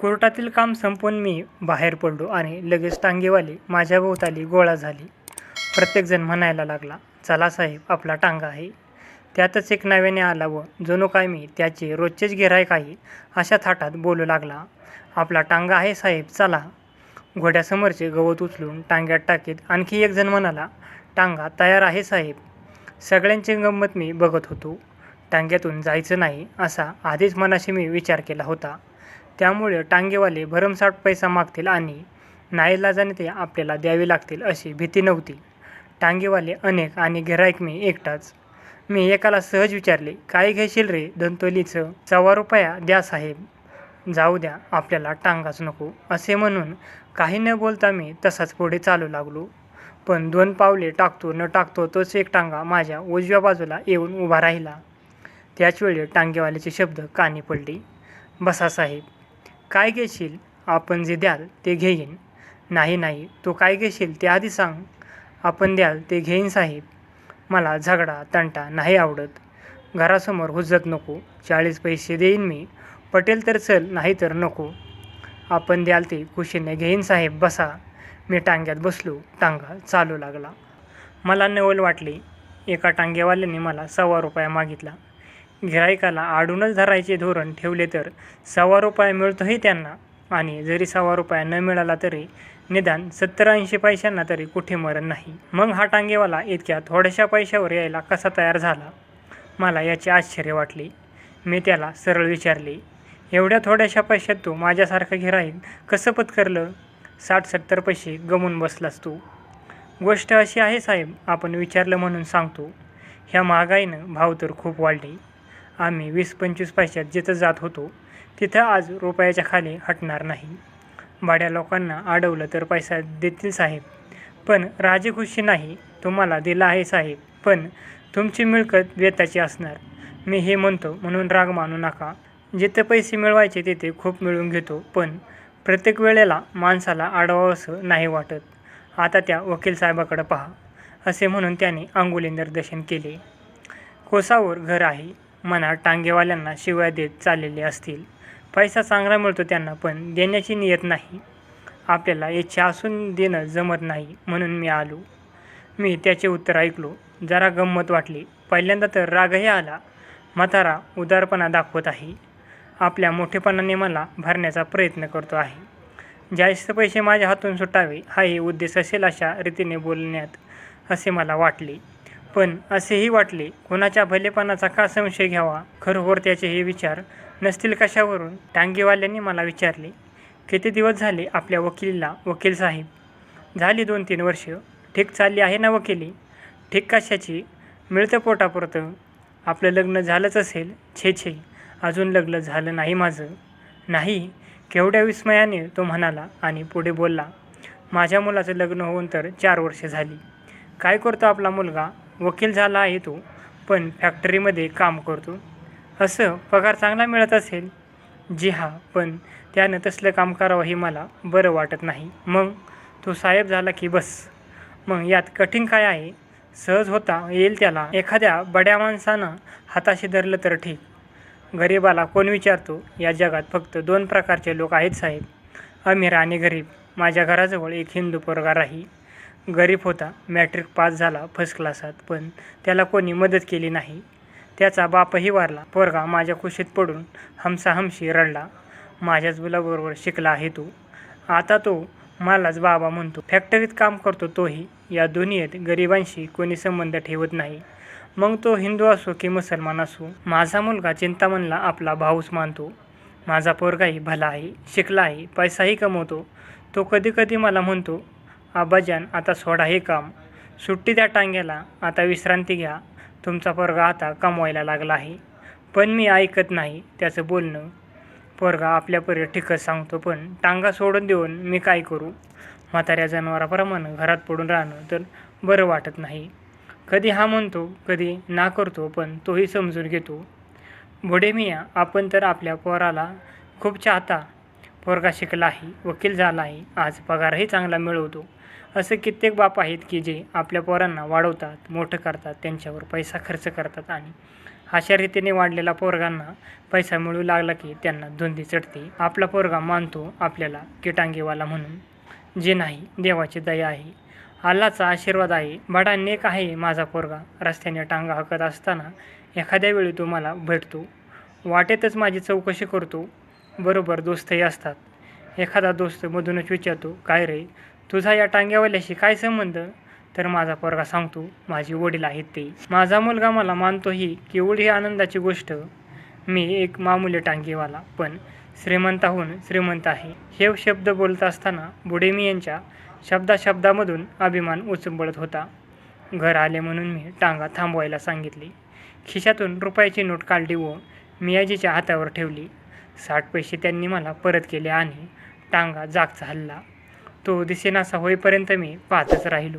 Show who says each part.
Speaker 1: कोर्टातील काम संपवून मी बाहेर पडलो आणि लगेच टांगेवाली माझ्या भोवताली गोळा झाली. प्रत्येकजण म्हणायला लागला चला साहेब आपला टांगा आहे. त्यातच एक नव्याने आला व जणू काय मी त्याचे रोजचेच गिऱ्हाईक आहे अशा थाटात बोलू लागला आपला टांगा आहे साहेब चला. घोड्यासमोरचे गवत उचलून टांग्यात टाकीत आणखी एक जण म्हणाला टांगा तयार आहे साहेब. सगळ्यांची गंमत मी बघत होतो. टांग्यातून जायचं नाही असा आधीच मनाशी मी विचार केला होता. त्यामुळे टांगेवाले भरमसाठ पैसा मागतील आणि नाईलाजाने ते आपल्याला द्यावे लागतील अशी भीती नव्हती. टांगेवाले अनेक आणि गिऱ्हाईक मी एकटाच. मी एकाला सहज विचारले काय घेशील रे दंतोलीचं? सव्वा रुपया द्या साहेब. जाऊ द्या आपल्याला टांगाच नको. असे म्हणून काही न बोलता मी तसाच पुढे चालू लागलो. पण दोन पावले टाकतो न टाकतो तोच एक टांगा माझ्या उजव्या बाजूला येऊन उभा राहिला. त्याचवेळी टांगेवाल्याचे शब्द कानी पडले. बसा साहेब. काय घेशील? आपण जे द्याल ते घेईन. नाही नाही तू काय घेशील ते आधी सांग. आपण द्याल ते घेईन साहेब. मला झगडा तंटा नाही आवडत. घरासमोर हुज्जत नको. चाळीस पैसे देईन मी. पटेल तर चल नाही तर नको. आपण द्याल ते खुशीने घेईन साहेब. बसा. मी टांग्यात बसलो. टांगा चालू लागला. मला नवल वाटली. एका टांगेवाल्याने मला सव्वा रुपया मागितला. गिऱ्हाईकाला आडूनच धरायचे धोरण ठेवले तर सव्वा रुपया मिळतोही त्यांना. आणि जरी सव्वा रुपया न मिळाला तरी निदान सत्तर ऐंशी पैशांना तरी कुठे मरण नाही. मग हा टांगेवाला इतक्या थोड्याशा पैशावर यायला कसा तयार झाला? मला याचे आश्चर्य वाटले. मी त्याला सरळ विचारले एवढ्या थोड्याशा पैशात तू माझ्यासारखं गिराईक कसं पत्करलं? साठ सत्तर पैसे गमून बसलास तू. गोष्ट अशी आहे साहेब आपण विचारलं म्हणून सांगतो. ह्या महागाईनं भाव तर खूप वाढले. आम्ही वीस पंचवीस पैशात जिथं जात होतो तिथं आज रुपयाच्या खाली हटणार नाही. भाड्या लोकांना अडवलं तर पैसा देतील साहेब. पण राजीखुशी नाही तुम्हाला दिला आहे साहेब. पण तुमची मिळकत वेताची असणार. मी हे म्हणतो म्हणून राग मानू नका. जिथे पैसे मिळवायचे तिथे खूप मिळवून घेतो पण प्रत्येक वेळेला माणसाला अडवावंसं नाही वाटत. आता त्या वकील साहेबाकडं पहा असे म्हणून त्याने अंगुली निर्देशन केले. कोसावर घर आहे. मनात टांगेवाल्यांना शिवाय देत चाललेले असतील. पैसा चांगला मिळतो त्यांना पण देण्याची नियत नाही. आपल्याला इच्छा असून देणं जमत नाही म्हणून मी आलो. मी त्याचे उत्तर ऐकलो. जरा गंमत वाटली. पहिल्यांदा तर रागही आला. म्हातारा उदारपणा दाखवत आहे. आपल्या मोठेपणाने मला भरण्याचा प्रयत्न करतो आहे. जास्त पैसे माझ्या हातून सुटावे हाही उद्देश असेल अशा रीतीने बोलण्यात असे मला वाटले. पण असेही वाटले कोणाच्या भलेपणाचा का संशय घ्यावा? खरोखर त्याचे हे विचार नसतील कशावरून? टांगेवाल्यांनी मला विचारले. किती दिवस झाले आपल्या वकिलीला? वकील साहेब. झाली दोन तीन वर्ष. ठीक चालली आहे ना वकिली? ठीक कशाची? मिळतं पोटापुरतं. आपलं लग्न झालंच असेल. छे छे. अजून लग्न झालं नाही माझं. नाही. केवढ्या विस्मयाने तो म्हणाला आणि पुढे बोलला माझ्या मुलाचं लग्न होऊन तर चार वर्षे झाली. काय करतो आपला मुलगा? वकील झाला आहे तो पण फॅक्टरीमध्ये काम करतो. असं पगार चांगला मिळत असेल? जी हा पण त्यानं तसलं काम करावं हे मला बरं वाटत नाही. मग तो साहेब झाला की बस. मग यात कठीण काय आहे? सहज होता येईल त्याला. एखाद्या बड्या माणसानं हाताशी धरलं तर ठीक. गरीबाला कोण विचारतो? या जगात फक्त दोन प्रकारचे लोक आहेत साहेब. अमीर आणि गरीब. माझ्या घराजवळ एक हिंदू पोरगा राही. गरीब होता. मॅट्रिक पास झाला फर्स्ट क्लासात पण त्याला कोणी मदत केली नाही. त्याचा बापही वारला. पोरगा माझ्या कुशीत पडून हमसा हमशी रडला. माझ्याच मुलाबरोबर शिकला आहे तो. आता तो मलाच बाबा म्हणतो. फॅक्टरीत काम करतो तोही. या दुनियेत गरिबांशी कोणी संबंध ठेवत नाही. मग तो हिंदू असो की मुसलमान असो माझा मुलगा चिंतामणला आपला भाऊच मानतो. माझा पोरगाही भला आहे शिकला आहे पैसाही कमवतो. तो कधी कधी मला म्हणतो आबाजान आता सोडा हे काम. सुट्टी त्या टांग्याला आता विश्रांती घ्या. तुमचा पोरगा आता कमवायला लागला आहे. पण मी ऐकत नाही त्याचं बोलणं. पोरगा आपल्यापरी ठिकच सांगतो पण टांगा सोडून देऊन मी काय करू? म्हाताऱ्या जनावराप्रमाणे घरात पडून राहणं तर बरं वाटत नाही. कधी हा म्हणतो कधी ना करतो पण तोही समजून घेतो. बुढे मिया आपण तर आपल्या पोराला खूप चाहता. पोरगा शिकला आहे वकील झाला आहे आज पगारही चांगला मिळवतो. असे कित्येक बाप आहेत की जे आपल्या पोरांना वाढवतात मोठं करतात त्यांच्यावर पैसा खर्च करतात आणि अशा रीतीने वाढलेला पोरगांना पैसा मिळू लागला की त्यांना धुंदी चढते. आपला पोरगा मानतो आपल्याला किटांगेवाला म्हणून जे नाही देवाची दया आहे. अल्लाचा आशीर्वाद आहे. बडा नेक आहे माझा पोरगा. रस्त्याने टांगा हकत असताना एखाद्या वेळी तो मला भेटतो. वाटेतच माझी चौकशी करतो. बरोबर दोस्तही असतात. एखादा दोस्त मधूनच विचारतो काय रे तुझा या टांग्यावाल्याशी काय संबंध? तर माझा पोरगा सांगतो माझी वडील आहेत ते. माझा मुलगा मला मानतो ही केवढी आनंदाची गोष्ट. मी एक मामुली टांगेवाला पण श्रीमंताहून श्रीमंत आहे. हे शब्द बोलत असताना बुडेमी यांच्या शब्दाशब्दामधून अभिमान उचंबळत होता. घर आले म्हणून मी टांगा थांबवायला सांगितली. खिशातून रुपयाची नोट काढली व मियाजीच्या हातावर ठेवली. साठ पैसे त्यांनी मला परत केले आणि टांगा जागचा हल्ला. तो दिसेनासा होईपर्यंत मी पाहतच राहिलो.